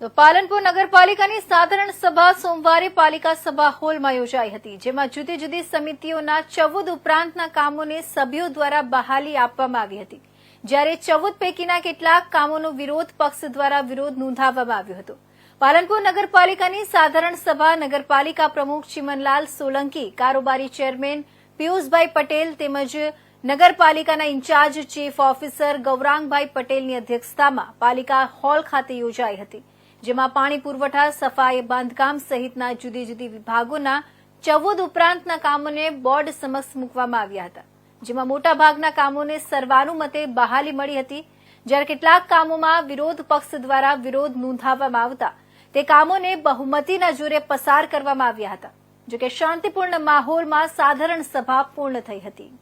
તો પાલનપુર નગરપાલિકાની સાધારણ સભા સોમવારે પાલિકા સભા હોલમાં યોજાઈ હતી, જેમાં જુદી જુદી સમિતિઓના ચૌદ ઉપરાંતના કામોને સભ્યો દ્વારા બહાલી આપવામાં આવી હતી. જ્યારે ચૌદ પૈકીના કેટલાક કામોનો વિરોધ પક્ષ દ્વારા વિરોધ નોંધાવવામાં આવ્યો હતો. પાલનપુર નગરપાલિકાની સાધારણ સભા નગરપાલિકા પ્રમુખ ચિમનલાલ સોલંકી, કારોબારી ચેરમેન પિયુષભાઈ પટેલ તેમજ નગરપાલિકાના ઇન્ચાર્જ ચીફ ઓફિસર ગૌરાંગભાઈ પટેલની અધ્યક્ષતામાં પાલિકા હોલ ખાતે યોજાઈ હતી. જેમાં પાણી પુરવઠા, સફાઈ, બાંધકામ સહિતના જુદી જુદી વિભાગોના ચૌદ ઉપરાંતના કામોને બોર્ડ સમક્ષ મૂકવામાં આવ્યા હતા, જેમાં મોટાભાગના કામોને સર્વાનુમતે બહાલી મળી હતી. જ્યારે કેટલાક કામોમાં વિરોધ પક્ષ દ્વારા વિરોધ નોંધાવવામાં આવતા, તે કામોને બહુમતીના જોરે પસાર કરવામાં આવ્યા હતા જોકે શાંતિપૂર્ણ માહોલમાં સાધારણ સભા પૂર્ણ થઈ હતી.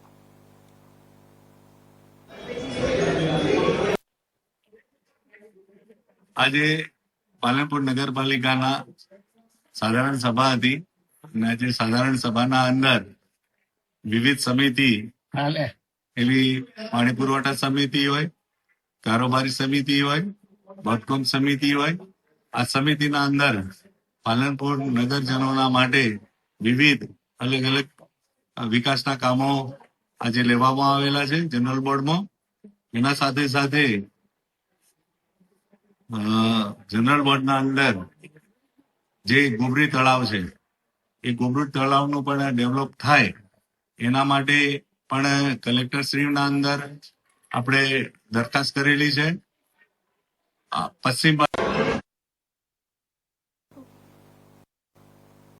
આજે પાલનપુર નગરપાલિકાના સાધારણ સભા હતી અને આજે સાધારણ સભાના અંદર વિવિધ સમિતિ એવી પાણી પુરવઠા સમિતિ હોય કારોબારી સમિતિ હોય બોટકોમ સમિતિ હોય આ સમિતિના અંદર પાલનપુર નગરજનોના માટે વિવિધ અલગ અલગ વિકાસના કામો આજે લેવામાં આવેલા છે જનરલ બોર્ડમાં. એના સાથે સાથે જનરલ બોર્ડના અંદર જે ગુબરી તળાવ છે, એ ગુબરી તળાવનું પણ ડેવલપ થાય, એના માટે પણ કલેક્ટર શ્રીના અંદર આપણે દરખાસ્ત કરેલી છે. પશ્ચિમ